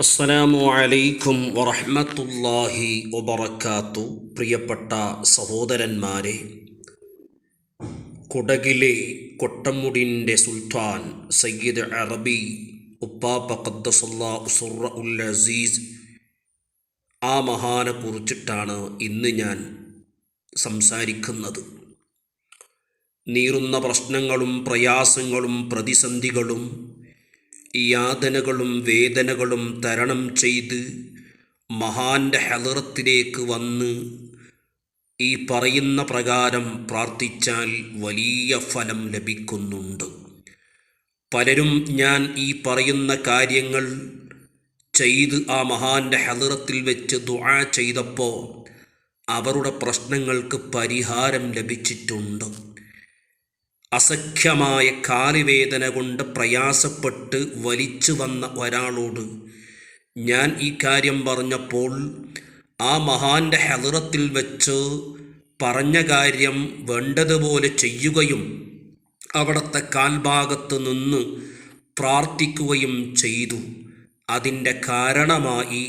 അസ്സലാമു അലൈക്കും വറഹ്മത്തുള്ളാഹി വബറകാത്തു. പ്രിയപ്പെട്ട സഹോദരന്മാരെ കുടകിലെ കൊട്ടമുടിന്റെ സുൽത്താൻ സയ്യിദ് അറബി ഉപ്പാപ്പ ഖദ്ദസല്ലാ ഉസുറ ഉൽ അസീസ്. ആ മഹാനെ കുറിച്ചിട്ടാണ് ഇന്ന് ഞാൻ സംസാരിക്കുന്നത്. നീറുന്ന പ്രശ്നങ്ങളും പ്രയാസങ്ങളും പ്രതിസന്ധികളും യാതനകളും വേദനകളും തരണം ചെയ്ത് മഹാന്റെ ഹലറത്തിലേക്ക് വന്ന് ഈ പറയുന്ന പ്രകാരം പ്രാർത്ഥിച്ചാൽ വലിയ ഫലം ലഭിക്കുന്നുണ്ട്. പലരും ഞാൻ ഈ പറയുന്ന കാര്യങ്ങൾ ചെയ്ത് ആ മഹാന്റെ ഹലറത്തിൽ വെച്ച് ദുആ ചെയ്തപ്പോൾ അവരുടെ പ്രശ്നങ്ങൾക്ക് പരിഹാരം ലഭിച്ചിട്ടുണ്ട്. അസഖ്യമായ കാലുവേദന കൊണ്ട് പ്രയാസപ്പെട്ട് വലിച്ചു വന്ന ഒരാളോട് ഞാൻ ഈ കാര്യം പറഞ്ഞപ്പോൾ ആ മഹാന്റെ ഹെലറത്തിൽ വെച്ച് പറഞ്ഞ കാര്യം വേണ്ടതുപോലെ ചെയ്യുകയും അവിടുത്തെ കാൽഭാഗത്ത് നിന്ന് പ്രാർത്ഥിക്കുകയും ചെയ്തു. അതിന്റെ കാരണമായി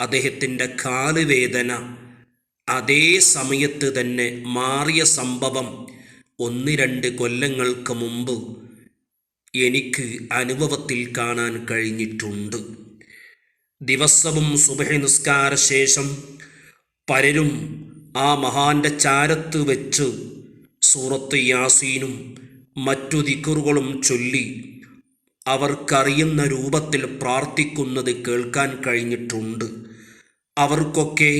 അദ്ദേഹത്തിന്റെ കാലുവേദന അതേ സമയത്ത് തന്നെ മാറിയ സംഭവം ഒന്ന് രണ്ട് കൊല്ലങ്ങൾക്ക് മുമ്പ് എനിക്ക് അനുഭവത്തിൽ കാണാൻ കഴിഞ്ഞിട്ടുണ്ട്. ദിവസവും സുബഹ നിസ്കാര ശേഷം പലരും ആ മഹാന്റെ ചാരത്ത് വെച്ച് സൂറത്ത് യാസീനും മറ്റു ദിക്കറുകളും ചൊല്ലി അവർക്കറിയുന്ന രൂപത്തിൽ പ്രാർത്ഥിക്കുന്നത് കേൾക്കാൻ കഴിഞ്ഞിട്ടുണ്ട്. അവർക്കൊക്കെ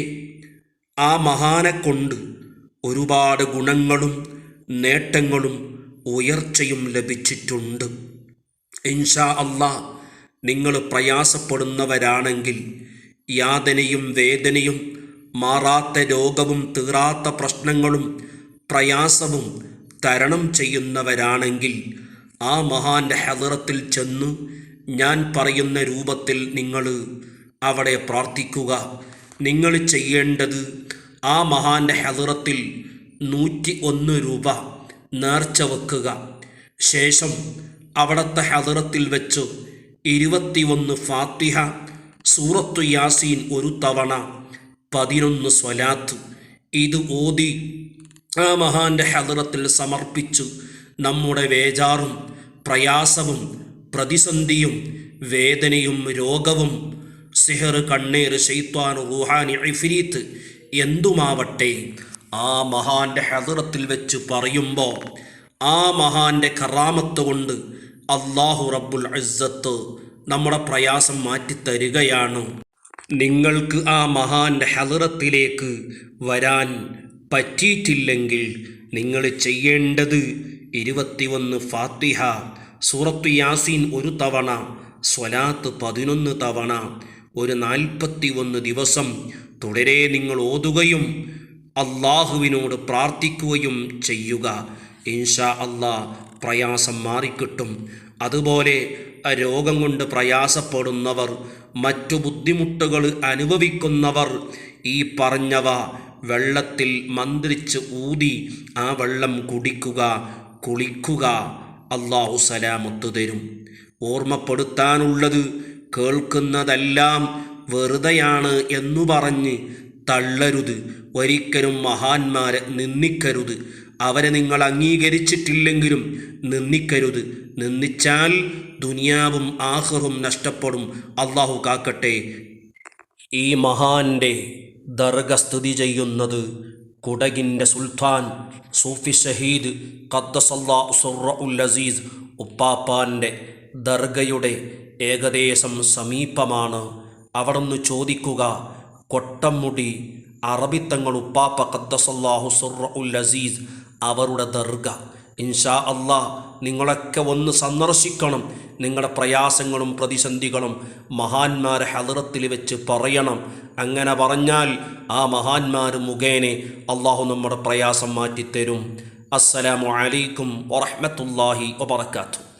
ആ മഹാനെ കൊണ്ട് ഒരുപാട് ഗുണങ്ങളും നേട്ടങ്ങളും ഉയർച്ചയും ലഭിച്ചിട്ടുണ്ട്. ഇൻഷാ അള്ളാ നിങ്ങൾ പ്രയാസപ്പെടുന്നവരാണെങ്കിൽ യാതനയും വേദനയും മാറാത്ത രോഗവും തീറാത്ത പ്രശ്നങ്ങളും പ്രയാസവും തരണം ചെയ്യുന്നവരാണെങ്കിൽ ആ മഹാന്റെ ഹദറത്തിൽ ചെന്ന് ഞാൻ പറയുന്ന രൂപത്തിൽ നിങ്ങൾ അവിടെ പ്രാർത്ഥിക്കുക. നിങ്ങൾ ചെയ്യേണ്ടത് ആ മഹാന്റെ ഹെലറത്തിൽ നൂറ്റി ഒന്ന് രൂപ നേർച്ച വെക്കുക. ശേഷം അവിടത്തെ ഹദറത്തിൽ വെച്ച് ഇരുപത്തിയൊന്ന് ഫാത്തിഹ സൂറത്തു യാസീൻ ഒരു തവണ പതിനൊന്ന് സ്വലാത്ത്. ഇത് ഓതി ആ മഹാന്റെ ഹദറത്തിൽ സമർപ്പിച്ചു. നമ്മുടെ വേജാറും പ്രയാസവും പ്രതിസന്ധിയും വേദനയും രോഗവും സിഹർ കണ്ണീർ ഷെയ്ത്വാൻ റുഹാനി ഇഫിരീത്ത് എന്തുമാവട്ടെ ആ മഹാന്റെ ഹദറത്തിൽ വെച്ച് പറയുമ്പോൾ ആ മഹാന്റെ കറാമത്ത് കൊണ്ട് അള്ളാഹു റബ്ബുൽ അസ്സത്ത് നമ്മുടെ പ്രയാസം മാറ്റിത്തരികയാണ്. നിങ്ങൾക്ക് ആ മഹാന്റെ ഹദറത്തിലേക്ക് വരാൻ പറ്റിയിട്ടില്ലെങ്കിൽ നിങ്ങൾ ചെയ്യേണ്ടത് ഇരുപത്തിയൊന്ന് ഫാത്തിഹ സൂറത്ത് യാസീൻ ഒരു തവണ സ്വലാത്ത് പതിനൊന്ന് തവണ ഒരു നാൽപ്പത്തി ഒന്ന് ദിവസം തുടരെ നിങ്ങൾ ഓതുകയും അള്ളാഹുവിനോട് പ്രാർത്ഥിക്കുകയും ചെയ്യുക. ഇൻഷാ അള്ളാ പ്രയാസം മാറിക്കിട്ടും. അതുപോലെ രോഗം കൊണ്ട് പ്രയാസപ്പെടുന്നവർ മറ്റു ബുദ്ധിമുട്ടുകൾ അനുഭവിക്കുന്നവർ ഈ പറഞ്ഞവ വെള്ളത്തിൽ മന്ത്രിച്ച് ഊതി ആ വെള്ളം കുടിക്കുക കുളിക്കുക അള്ളാഹു സലാമത്ത് തരും. ഓർമ്മപ്പെടുത്താനുള്ളത് കേൾക്കുന്നതെല്ലാം വെറുതെയാണ് എന്നു പറഞ്ഞ് തള്ളരുത്. ഒരിക്കലും മഹാന്മാരെ നിന്ദിക്കരുത്. അവരെ നിങ്ങൾ അംഗീകരിച്ചിട്ടില്ലെങ്കിലും നിന്ദിക്കരുത്. നിന്ദിച്ചാൽ ദുനിയാവും ആഹറും നഷ്ടപ്പെടും. അള്ളാഹു കാക്കട്ടെ. ഈ മഹാന്റെ ദർഗ സ്ഥിതി ചെയ്യുന്നത് കുടകിന്റെ സുൽത്താൻ സൂഫി ഷഹീദ് ഖദ്ദസല്ലാ സുറ ഉൽ അസീസ് ഉപ്പാപ്പാന്റെ ദർഗയുടെ ഏകദേശം സമീപമാണ്. അവിടുന്ന് ചോദിക്കുക കൊട്ടമുടി അറബിത്തങ്ങൾ ഉപ്പാപ്പ ഖദ്ദസല്ലാഹു സുറ ഉൽ അസീസ് അവരുടെ ദർഗ. ഇൻഷാ അള്ളാ നിങ്ങളൊക്കെ ഒന്ന് സന്ദർശിക്കണം. നിങ്ങളുടെ പ്രയാസങ്ങളും പ്രതിസന്ധികളും മഹാന്മാരെ ഹലറത്തിൽ വെച്ച് പറയണം. അങ്ങനെ പറഞ്ഞാൽ ആ മഹാന്മാർ മുഖേനെ അള്ളാഹു നമ്മുടെ പ്രയാസം മാറ്റിത്തരും. അസ്സലാമു അലൈക്കും വറഹമത്തല്ലാഹി വബറകാതുഹു.